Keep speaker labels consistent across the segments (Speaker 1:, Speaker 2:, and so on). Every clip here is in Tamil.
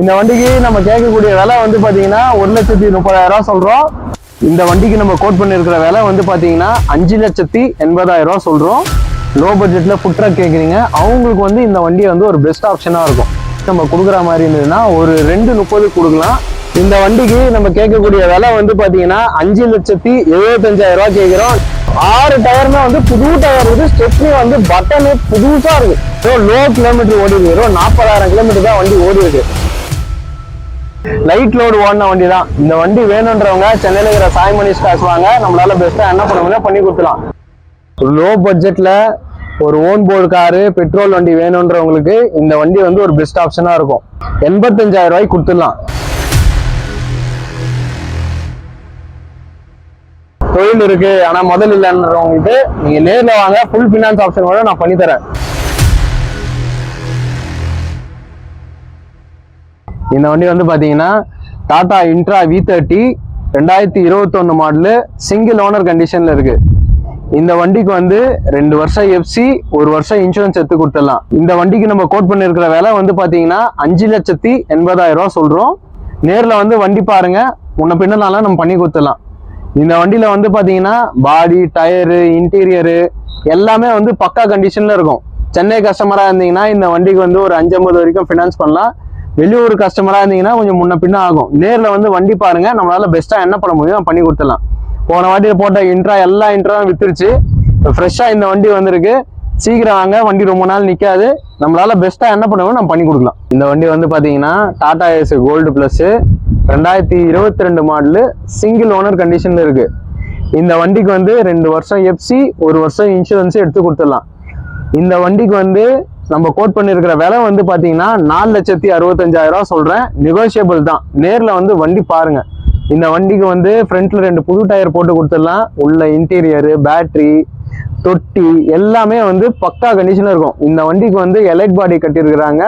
Speaker 1: இந்த வண்டிக்கு நம்ம கேட்கக்கூடிய விலை வந்து பார்த்தீங்கன்னா ஒரு லட்சத்தி முப்பதாயிரம் சொல்கிறோம் இந்த வண்டிக்கு நம்ம கோட் பண்ணியிருக்கிற விலை வந்து பார்த்தீங்கன்னா அஞ்சு லட்சத்தி எண்பதாயிரம் ரூபா சொல்கிறோம் லோ பட்ஜெட்டில் ஃபுட் ட்ரக் கேட்குறீங்க அவங்களுக்கு வந்து இந்த வண்டி வந்து ஒரு பெஸ்ட் ஆப்ஷனாக இருக்கும். நம்ம கொடுக்குற மாதிரி இருந்ததுன்னா ஒரு ரெண்டு முப்பது கொடுக்கலாம். இந்த வண்டிக்கு நம்ம கேட்கக்கூடிய விலை வந்து பார்த்தீங்கன்னா அஞ்சு லட்சத்தி எழுபத்தஞ்சாயிரம் ரூபா கேட்குறோம் ஆறு டயருமே வந்து புது டயர் வந்து ஸ்டெப்னி வந்து பட்டனு புதுசாக இருக்கு. லோ கிலோமீட்டர் ஓடி இருக்கு. நாற்பதாயிரம் கிலோமீட்டர் தான் வண்டி ஓடி இருக்கு. லைட் லோடு ஓடின வண்டி தான் இந்த வண்டி வேணுன்றவங்க சென்னையில் இருக்கிற சாய்மணி மணிஷ் வாங்க நம்மளால பெஸ்ட்டாக என்ன பண்ண முடியும் பண்ணி கொடுத்துலாம் லோ பட்ஜெட்ல ஒரு ஓன் போர்டு காரு பெட்ரோல் வண்டி வேணுன்றவங்களுக்கு இந்த வண்டி வந்து ஒரு பெஸ்ட் ஆப்ஷனாக இருக்கும். எண்பத்தஞ்சாயிரம் ரூபாய்க்கு கொடுத்துடலாம். தொழில் இருக்கு ஆனா முதல் இல்லைன்றவங்களுக்கு நீங்க நேரில் வாங்க ஃபுல் ஃபினான்ஸ் ஆப்ஷன் கூட நான் பண்ணித்தரேன். இந்த வண்டி வந்து பார்த்தீங்கன்னா டாடா இன்ட்ரா வி தேர்ட்டி ரெண்டாயிரத்தி இருபத்தொன்னு மாடலு சிங்கிள் ஓனர் கண்டிஷன்ல இருக்கு. இந்த வண்டிக்கு வந்து ரெண்டு வருஷம் எஃப்சி ஒரு வருஷம் இன்சூரன்ஸ் எடுத்து கொடுத்துடலாம். இந்த வண்டிக்கு நம்ம கோட் பண்ணிருக்கிற விலை வந்து பார்த்தீங்கன்னா அஞ்சு லட்சத்தி எண்பதாயிரம் ரூபா சொல்றோம். நேரில் வந்து வண்டி பாருங்க முன்ன பின்னனால நம்ம பண்ணி கொடுத்துடலாம். இந்த வண்டியில வந்து பார்த்தீங்கன்னா பாடி டயரு இன்டீரியரு எல்லாமே வந்து பக்கா கண்டிஷன்ல இருக்கும். சென்னை கஸ்டமராக இருந்தீங்கன்னா இந்த வண்டிக்கு வந்து ஒரு அஞ்சு ஐம்பது வரைக்கும் ஃபினான்ஸ் பண்ணலாம். வெளியூர் கஸ்டமராக இருந்தீங்கன்னா கொஞ்சம் முன்ன பின்ன ஆகும். நேரில் வந்து வண்டி பாருங்க. நம்மளால பெஸ்ட்டாக என்ன பண்ண முடியும் பண்ணி கொடுத்துடலாம். போன வாட்டியில் போட்ட இன்ட்ரா எல்லா இன்ட்ராவும் வித்துருச்சு. ஃப்ரெஷ்ஷாக இந்த வண்டி வந்திருக்கு. சீக்கிரம் வாங்க. வண்டி ரொம்ப நாள் நிற்காது நம்மளால பெஸ்ட்டாக என்ன பண்ணுவோம் நம்ம பண்ணி கொடுக்கலாம். இந்த வண்டி வந்து பார்த்தீங்கன்னா டாடா ஏஸ் கோல்டு ப்ளஸ்ஸு ரெண்டாயிரத்தி இருபத்தி ரெண்டு மாடலு சிங்கிள் ஓனர் கண்டிஷனில் இருக்குது இந்த வண்டிக்கு வந்து ரெண்டு வருஷம் எஃப்சி ஒரு வருஷம் இன்சூரன்ஸ் எடுத்து கொடுத்துடலாம். இந்த வண்டிக்கு வந்து நம்ம கோட் பண்ணியிருக்கிற விலை வந்து பார்த்தீங்கன்னா நாலு லட்சத்தி அறுபத்தஞ்சாயிரம் சொல்கிறேன் நெகோஷியபிள் தான். நேரில் வந்து வண்டி பாருங்கள் இந்த வண்டிக்கு வந்து ஃப்ரண்ட்ல ரெண்டு புது டயர் போட்டு கொடுத்துடலாம். உள்ள இன்டீரியரு பேட்டரி தொட்டி எல்லாமே வந்து பக்கா கண்டிஷனாக இருக்கும். இந்த வண்டிக்கு வந்து எலைட் பாடி கட்டியிருக்கிறாங்க.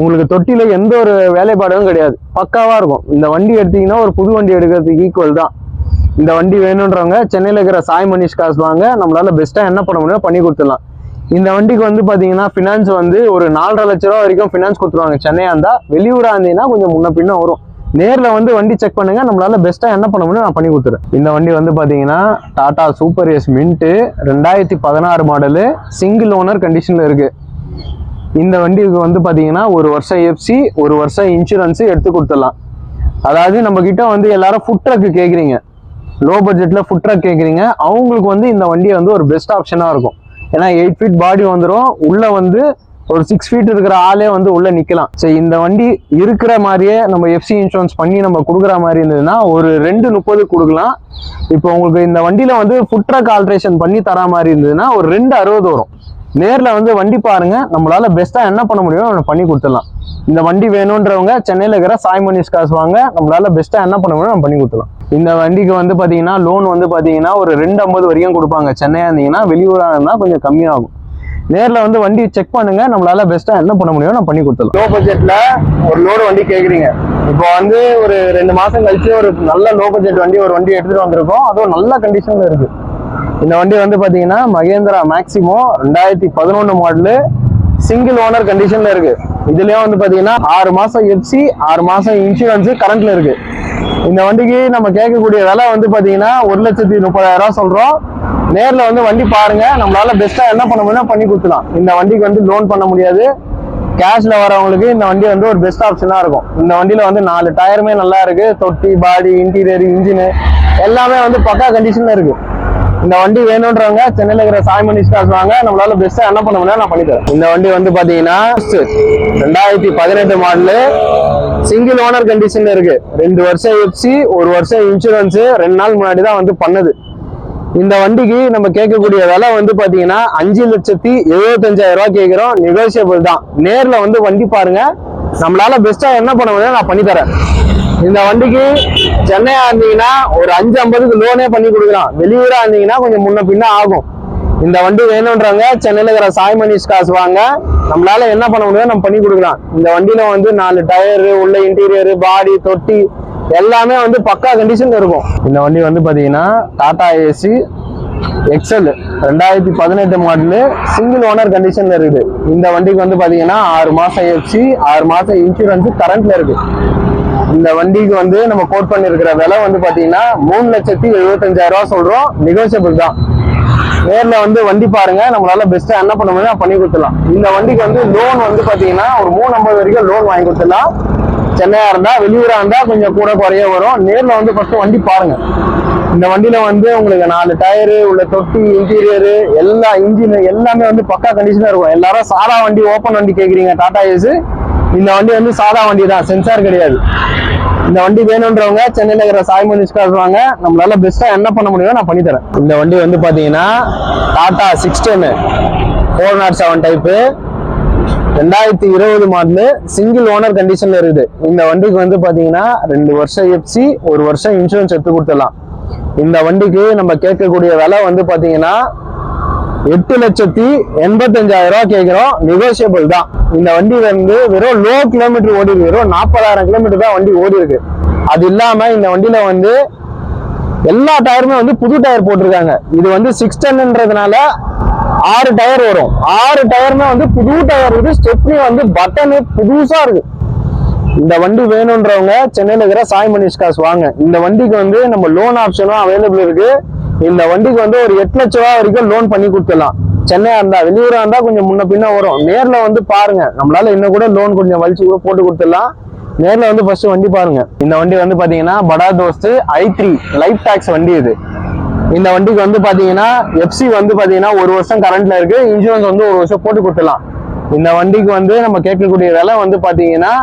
Speaker 1: உங்களுக்கு தொட்டியில் எந்த ஒரு வேலைப்பாடும் கிடையாது. பக்காவாக இருக்கும். இந்த வண்டி எடுத்தீங்கன்னா ஒரு புது வண்டி எடுக்கிறதுக்கு ஈக்குவல் தான். இந்த வண்டி வேணுன்றவங்க சென்னையில் இருக்கிற சாய் மணிஷ் காசு வாங்க. நம்மளால் பெஸ்ட்டாக என்ன பண்ண முடியும் பண்ணி கொடுத்துடலாம். இந்த வண்டிக்கு வந்து பார்த்தீங்கன்னா ஃபினான்ஸ் வந்து ஒரு நாலரை லட்ச ரூபா வரைக்கும் ஃபினான்ஸ் கொடுத்துருவாங்க. சென்னையாக இருந்தால் வெளியூராக இருந்தீங்கன்னா கொஞ்சம் முன்ன பின்ன வரும். நேரில் வந்து வண்டி செக் பண்ணுங்க. நம்மளால பெஸ்ட்டாக என்ன பண்ண முடியும் நான் பண்ணி கொடுத்துறேன். இந்த வண்டி வந்து பார்த்தீங்கன்னா டாடா சூப்பர் எஸ் மின்ட்டு ரெண்டாயிரத்தி பதினாறு மாடலு சிங்கிள் ஓனர் கண்டிஷனில் இருக்குது இந்த வண்டிக்கு வந்து பார்த்தீங்கன்னா ஒரு வருஷம் எஃப்சி ஒரு வருஷம் இன்சூரன்ஸு எடுத்து கொடுத்துடலாம். அதாவது நம்மக்கிட்ட வந்து எல்லாரும் ஃபுட் ட்ரக்கு கேட்குறீங்க லோ பட்ஜெட்டில் ஃபுட் ட்ரக் கேட்குறீங்க அவங்களுக்கு வந்து இந்த வண்டி வந்து ஒரு பெஸ்ட் ஆப்ஷனாக இருக்கும். ஏன்னா எயிட் ஃபீட் பாடி வந்துடும் உள்ளே வந்து ஒரு சிக்ஸ் ஃபீட் இருக்கிற ஆளே வந்து உள்ளே நிற்கலாம் சரி இந்த வண்டி இருக்கிற மாதிரியே நம்ம எஃப்சி இன்சூரன்ஸ் பண்ணி நம்ம கொடுக்குற மாதிரி இருந்ததுன்னா ஒரு ரெண்டு முப்பது கொடுக்கலாம். இப்போ உங்களுக்கு இந்த வண்டியில் வந்து ஃபுட் ட்ரக் ஆல்ட்ரேஷன் பண்ணி தர மாதிரி இருந்ததுன்னா ஒரு ரெண்டு அறுபது வரும். நேரில் வந்து வண்டி பாருங்க. நம்மளால பெஸ்ட்டாக என்ன பண்ண முடியுமோ நம்ம பண்ணி கொடுத்துடலாம். இந்த வண்டி வேணுன்றவங்க சென்னையில் இருக்கிற சாய்மனிஸ் காசு வாங்க. நம்மளால பெஸ்ட்டாக என்ன பண்ண முடியும் நம்ம பண்ணி கொடுத்துலாம் இந்த வண்டிக்கு வந்து பார்த்தீங்கன்னா லோன் வந்து பார்த்தீங்கன்னா ஒரு ரெண்டு ஐம்பது வரைக்கும் கொடுப்பாங்க. சென்னையாக இருந்தீங்கன்னா வெளியூராக இருந்தால் கொஞ்சம் கம்மியாகும். நேரில் வந்து வண்டி செக் பண்ணுங்க. நம்மளால பெஸ்ட்டாக என்ன பண்ண முடியும் நம்ம பண்ணி கொடுத்துலாம் லோ பட்ஜெட்டில் ஒரு லோடு வண்டி கேட்குறீங்க இப்போ வந்து ஒரு ரெண்டு மாதம் கழிச்சு ஒரு நல்ல லோ பட்ஜெட் வண்டி ஒரு வண்டி எடுத்துகிட்டு வந்திருக்கோம். அதுவும் நல்ல கண்டிஷனில் இருக்குது இந்த வண்டி வந்து பாத்தீங்கன்னா மகேந்திரா மேக்சிமோ ரெண்டாயிரத்தி பதினொன்னு மாடலு சிங்கிள் ஓனர் கண்டிஷன்ல இருக்கு. இதுலயும் வந்து பாத்தீங்கன்னா ஆறு மாசம் எஃப்சி ஆறு மாசம் இன்சூரன்ஸ் கரண்ட்ல இருக்கு. இந்த வண்டிக்கு நம்ம கேட்கக்கூடிய விலை வந்து பாத்தீங்கன்னா ஒரு லட்சத்தி முப்பதாயிரம் ரூபா சொல்றோம். நேர்ல வந்து வண்டி பாருங்க. நம்மளால பெஸ்ட்டாக என்ன பண்ண முடியும் பண்ணி கொடுத்துலாம் இந்த வண்டிக்கு வந்து லோன் பண்ண முடியாது. கேஷ்ல வரவங்களுக்கு இந்த வண்டி வந்து ஒரு பெஸ்ட் ஆப்ஷனா இருக்கும். இந்த வண்டியில வந்து நாலு டயருமே நல்லா இருக்கு. தொட்டி பாடி இன்டீரியர் இன்ஜின் எல்லாமே வந்து பக்கா கண்டிஷன்ல இருக்கு. இந்த வண்டி வேணுன்றவங்க சென்னையில இருக்கிற சாய் ஸ்டார்ஸ் வாங்க. நம்மளால பெஸ்ட்டா என்ன பண்ண முடியும் நான் பண்ணி தரேன். இந்த வண்டி வந்து பாத்தீங்கன்னா ரெண்டாயிரத்தி பதினெட்டு மாடலு சிங்கிள் ஓனர் கண்டிஷன் இருக்கு. ரெண்டு வருஷம் எஃப்சி ஒரு வருஷம் இன்சூரன்ஸ் ரெண்டு நாள் முன்னாடி தான் வந்து பண்ணது. இந்த வண்டிக்கு நம்ம கேட்கக்கூடிய விலை வந்து பாத்தீங்கன்னா அஞ்சு லட்சத்தி எழுபத்தஞ்சாயிரம் ரூபாய் கேட்கிறோம். நெகோசியபிள் தான். நேர்ல வந்து வண்டி பாருங்க. நம்மளால பெஸ்டா என்ன பண்ண முடியும் நான் பண்ணி தரேன். இந்த வண்டிக்கு சென்னையா இருந்தீங்கன்னா ஒரு அஞ்சு ஐம்பதுக்கு லோனே பண்ணி கொடுக்கலாம். வெளியூரா இருந்தீங்கன்னா கொஞ்சம் முன்ன பின்ன ஆகும். இந்த வண்டி வேணுன்றாங்க சென்னையில இருக்கிற சாய் மணிஷ் காசு வாங்க. நம்மளால என்ன பண்ண முடியும் நம்ம பண்ணி கொடுக்கலாம். இந்த வண்டியில வந்து நாலு டயரு உள்ள இன்டீரியரு பாடி தொட்டி எல்லாமே வந்து பக்கா கண்டிஷன்ல இருக்கும். இந்த வண்டி வந்து பாத்தீங்கன்னா டாடா ஏசி எக்ஸல் ரெண்டாயிரத்தி பதினெட்டு மாடலு சிங்கிள் ஓனர் கண்டிஷன்ல இருக்குது. இந்த வண்டிக்கு வந்து பாத்தீங்கன்னா ஆறு மாசம் ஏசி ஆறு மாசம் இன்சூரன்ஸ் கரண்ட்ல இருக்கு. இந்த வண்டிக்கு வந்து நம்ம கோட் பண்ணிருக்கிற விலை வந்து பாத்தீங்கன்னா மூணு லட்சத்தி எழுபத்தஞ்சாயிரம் ரூபா சொல்றோம். நெகோசியபிள் தான். நேர்ல வந்து வண்டி பாருங்க. நம்மளால பெஸ்டா என்ன பண்ண முடியும் பண்ணி கொடுத்துடலாம். இந்த வண்டிக்கு வந்து லோன் வந்து பாத்தீங்கன்னா ஒரு மூணு ஐம்பது வரைக்கும் லோன் வாங்கி கொடுத்துடலாம். சென்னையா இருந்தா வெளியூரா இருந்தா கொஞ்சம் கூட குறைய வரும். நேர்ல வந்து ஃபர்ஸ்ட் வண்டி பாருங்க. இந்த வண்டியில வந்து உங்களுக்கு நாலு டயரு உள்ள தொட்டி இன்டீரியரு எல்லா இன்ஜின் எல்லாமே வந்து பக்கா கண்டிஷனா இருக்கும். எல்லாரும் சாதா வண்டி ஓப்பன் வண்டி கேக்குறீங்க டாடா ஏஸு இந்த வண்டி வந்து சாதா வண்டி தான் சென்சார் கிடையாது. இந்த வண்டி வேணுன்றவங்க சென்னையில் இருக்கிற சாய் மனிஷ்காஸ் வாங்க நம்மளால பெஸ்ட்டாக என்ன பண்ண முடியுமோ நான் பண்ணித்தரேன். இந்த வண்டி வந்து பார்த்தீங்கன்னா Tata six ten four naught seven type ரெண்டாயிரத்தி இருபது மாடலு சிங்கிள் ஓனர் கண்டிஷன்ல இருக்குது. இந்த வண்டிக்கு வந்து பாத்தீங்கன்னா ரெண்டு வருஷம் எஃப்சி ஒரு வருஷம் இன்சூரன்ஸ் எடுத்து கொடுத்துடலாம். இந்த வண்டிக்கு நம்ம கேட்கக்கூடிய விலை வந்து பாத்தீங்கன்னா எட்டு லட்சத்தி எண்பத்தஞ்சாயிரம் ரூபா கேட்கிறோம். நெகோசியபிள் தான். இந்த வண்டி வந்து வெறும் லோ கிலோமீட்டர் ஓடி இருக்கு. வெறும் நாற்பதாயிரம் கிலோமீட்டர் தான் வண்டி ஓடி இருக்கு. அது இல்லாம இந்த வண்டியில வந்து எல்லா டயருமே வந்து புது டயர் போட்டிருக்காங்க. இது வந்து சிக்ஸ் டென்ன்றதுனால ஆறு டயர் வரும். ஆறு டயருமே வந்து புது டயர் இருக்கு ஸ்டெப்னி வந்து பட்டனு புதுசா இருக்கு. இந்த வண்டி வேணுன்றவங்க சென்னையில இருக்கிற சாய் மணிஷ் காசு வாங்க. இந்த வண்டிக்கு வந்து நம்ம லோன் ஆப்ஷனும் அவைலபிள் இருக்கு. இந்த வண்டிக்கு வந்து ஒரு எட்டு லட்ச ரூபா வரைக்கும் லோன் பண்ணி கொடுத்துடலாம். சென்னையா இருந்தா வெளியூரா இருந்தா கொஞ்சம் முன்ன பின்ன வரும். நேர்ல வந்து பாருங்க. நம்மளால இன்னும் கூட லோன் கொஞ்சம் வலிச்சு கூட போட்டு கொடுத்துடலாம். நேர்ல வந்து ஃபர்ஸ்ட் வண்டி பாருங்க. இந்த வண்டி வந்து பாத்தீங்கன்னா Bada Dost I three life tax வண்டி இது. இந்த வண்டிக்கு வந்து பாத்தீங்கன்னா எஃப்சி வந்து பாத்தீங்கன்னா ஒரு வருஷம் கரண்ட்ல இருக்கு. இன்சூரன்ஸ் வந்து ஒரு வருஷம் போட்டு கொடுத்துடலாம். இந்த வண்டிக்கு வந்து நம்ம கேட்கக்கூடிய விலை வந்து பாத்தீங்கன்னா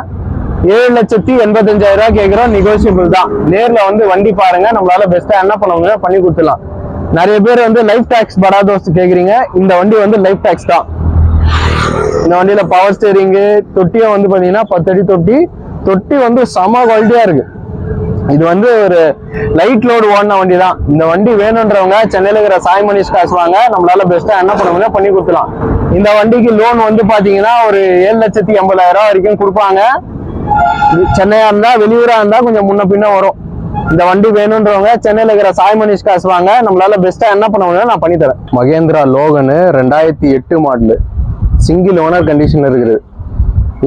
Speaker 1: ஏழு லட்சத்தி எண்பத்தஞ்சாயிரம் ரூபாய் கேட்குறோம் நெகோசியபிள் தான். நேரில் வந்து வண்டி பாருங்க. நம்மளால பெஸ்ட்டாக என்ன பண்ண முடியும் பண்ணி கொடுத்துலாம் நிறைய பேர் வந்து லைஃப் டேக்ஸ் படாதோஸ் கேட்குறீங்க இந்த வண்டி வந்து லைஃப் டேக்ஸ் தான். இந்த வண்டியில் பவர் ஸ்டேரிங்கு தொட்டியும் வந்து பார்த்தீங்கன்னா பத்தடி தொட்டி. தொட்டி வந்து செம குவாலிட்டியாக இருக்கு. இது வந்து ஒரு லைட் லோடு ஓடின வண்டி தான். இந்த வண்டி வேணுன்றவங்க சென்னையில் இருக்கிற சாய் மனிஷ் காசு வாங்க. நம்மளால பெஸ்ட்டாக என்ன பண்ண முடியும் பண்ணி கொடுத்துலாம் இந்த வண்டிக்கு லோன் வந்து பார்த்தீங்கன்னா ஒரு ஏழு லட்சத்தி எண்பதாயிரம் ரூபா வரைக்கும் கொடுப்பாங்க. சென்னையாக இருந்தால் வெளியூராக இருந்தால் கொஞ்சம் முன்ன பின்ன வரும். இந்த வண்டி வேணுன்றவங்க சென்னையில் இருக்கிற சாய் மணிஷ் காசு வாங்க நம்மளால பெஸ்ட்டாக என்ன பண்ண முடியும் நான் பண்ணித்தரேன் மகேந்திரா லோகனு ரெண்டாயிரத்தி எட்டு மாடலு சிங்கிள் ஓனர் கண்டிஷன் இருக்குது.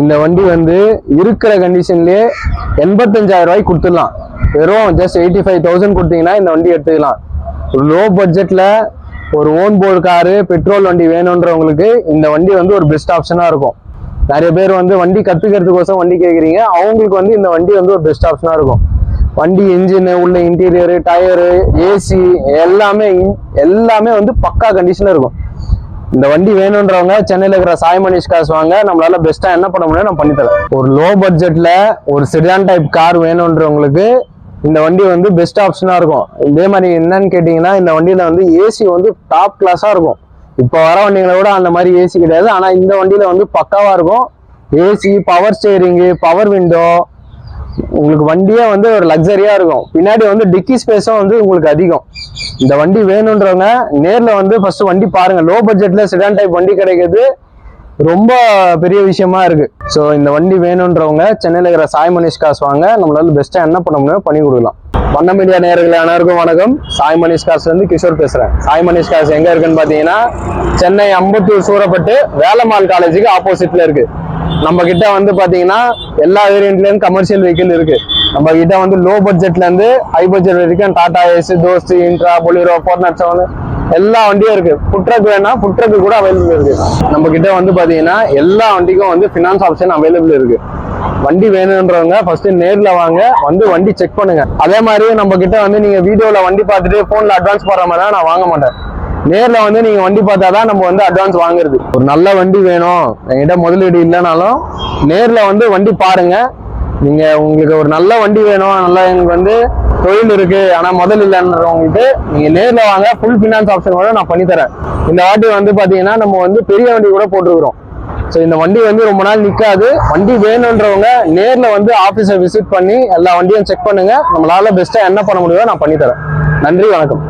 Speaker 1: இந்த வண்டி வந்து இருக்கிற கண்டிஷன்லயே எண்பத்தஞ்சாயிரம் ரூபாய்க்கு கொடுத்துடலாம். வெறும் ஜஸ்ட் எயிட்டி ஃபைவ் தௌசண்ட் கொடுத்தீங்கன்னா இந்த வண்டி எடுத்துக்கலாம். ஒரு லோ பட்ஜெட்டில் ஒரு ஓன் போர்டு காரு பெட்ரோல் வண்டி வேணுன்றவங்களுக்கு இந்த வண்டி வந்து ஒரு பெஸ்ட் ஆப்ஷனாக இருக்கும். நிறைய பேர் வந்து வண்டி கற்றுக்கிறதுக்கோசம் வண்டி கேட்குறீங்க அவங்களுக்கு வந்து இந்த வண்டி வந்து ஒரு பெஸ்ட் ஆப்ஷனாக இருக்கும். வண்டி இன்ஜின் உள்ள இன்டீரியரு டயரு ஏசி எல்லாமே எல்லாமே வந்து பக்கா கண்டிஷனாக இருக்கும். இந்த வண்டி வேணுன்றவங்க சென்னையில் இருக்கிற சாய் மனிஷ் காசு வாங்க நம்மளால பெஸ்ட்டாக என்ன பண்ண முடியும் நான் பண்ணித்தரேன் ஒரு லோ பட்ஜெட்டில் ஒரு செடான் டைப் கார் வேணுன்றவங்களுக்கு இந்த வண்டி வந்து பெஸ்ட் ஆப்ஷனாக இருக்கும். இதே மாதிரி என்னன்னு கேட்டிங்கன்னா இந்த வண்டியில் வந்து ஏசி வந்து டாப் கிளாஸாக இருக்கும். இப்போ வர வண்டிகளை விட அந்த மாதிரி ஏசி கிடையாது. ஆனால் இந்த வண்டியில் வந்து பக்காவாக இருக்கும். AC power steering power window உங்களுக்கு வண்டியே வந்து ஒரு லக்ஸரியாக இருக்கும். பின்னாடி வந்து டிக்கி ஸ்பேஸும் வந்து உங்களுக்கு அதிகம். இந்த வண்டி வேணுன்றவங்க நேரில் வந்து ஃபர்ஸ்ட் வண்டி பாருங்கள் லோ பட்ஜெட்டில் செடான் டைப் வண்டி கிடைக்கிறது ரொம்ப பெரிய விஷயமா இருக்கு. ஸோ இந்த வண்டி வேணுன்றவங்க சென்னையில் இருக்கிற சாய் மனிஷ் காசு வாங்க. நம்மளால பெஸ்ட்டாக என்ன பண்ண முடியும் பண்ணி கொடுக்கலாம். வண்ண மீடியா நேயர்கள் அனைவருக்கும் வணக்கம். சாய் மனிஷ் காசுல கிஷோர் பேசுறேன். சாய் மனிஷ் காசு எங்க இருக்குன்னு பாத்தீங்கன்னா சென்னை அம்பத்தூர் சூரப்பட்டு வேலம்மாள் காலேஜுக்கு ஆப்போசிட்ல இருக்கு. நம்ம கிட்ட வந்து பாத்தீங்கன்னா எல்லா வேரியன்ட்லயும் கமர்ஷியல் வெஹிக்கிள் இருக்கு. நம்ம கிட்ட வந்து லோ பட்ஜெட்ல இருந்து ஹை பட்ஜெட் வரைக்கும் Tata Ace Dost Intra Bolero four naught seven எல்லா வண்டியும் இருக்கு. ஃபுட் ட்ரக் வேணா ஃபுட் ட்ரக் கூட அவைலபிள் இருக்கு. நம்ம கிட்ட வந்து பாத்தீங்கன்னா எல்லா வண்டிக்கும் வந்து ஃபினான்ஸ் ஆப்ஷன் அவைலபிள் இருக்கு. வண்டி வேணுன்றவங்க ஃபர்ஸ்ட் நேர்ல வாங்க வந்து வண்டி செக் பண்ணுங்க. அதே மாதிரி நம்ம கிட்ட வந்து நீங்க வீடியோல வண்டி பார்த்துட்டு போன்ல அட்வான்ஸ் போடுற மாதிரி நான் வாங்க மாட்டேன். நேர்ல வந்து நீங்க வண்டி பார்த்தாதான் நம்ம வந்து அட்வான்ஸ் வாங்குறது. ஒரு நல்ல வண்டி வேணும். என்கிட்ட முதலீடு இல்லைனாலும் நேர்ல வந்து வண்டி பாருங்க. நீங்க உங்களுக்கு ஒரு நல்ல வண்டி வேணும். நல்லா எனக்கு வந்து தொழில் இருக்கு. ஆனா முதல் இல்லைன்றவங்களுக்கு நீங்க நேர்ல வாங்க. ஃபுல் ஃபினான்ஸ் ஆப்ஷன் கூட நான் பண்ணி தரேன் இந்த வாட்டி வந்து பாத்தீங்கன்னா நம்ம வந்து பெரிய வண்டி கூட போட்டுருக்கிறோம். ஸோ இந்த வண்டி வந்து ரொம்ப நாள் நிற்காது வண்டி வேணுன்றவங்க நேரில் வந்து ஆஃபீஸை விசிட் பண்ணி எல்லா வண்டியும் செக் பண்ணுங்கள் நம்மளால் பெஸ்ட்டாக என்ன பண்ண முடியுமோ நான் பண்ணித்தரேன் நன்றி வணக்கம்.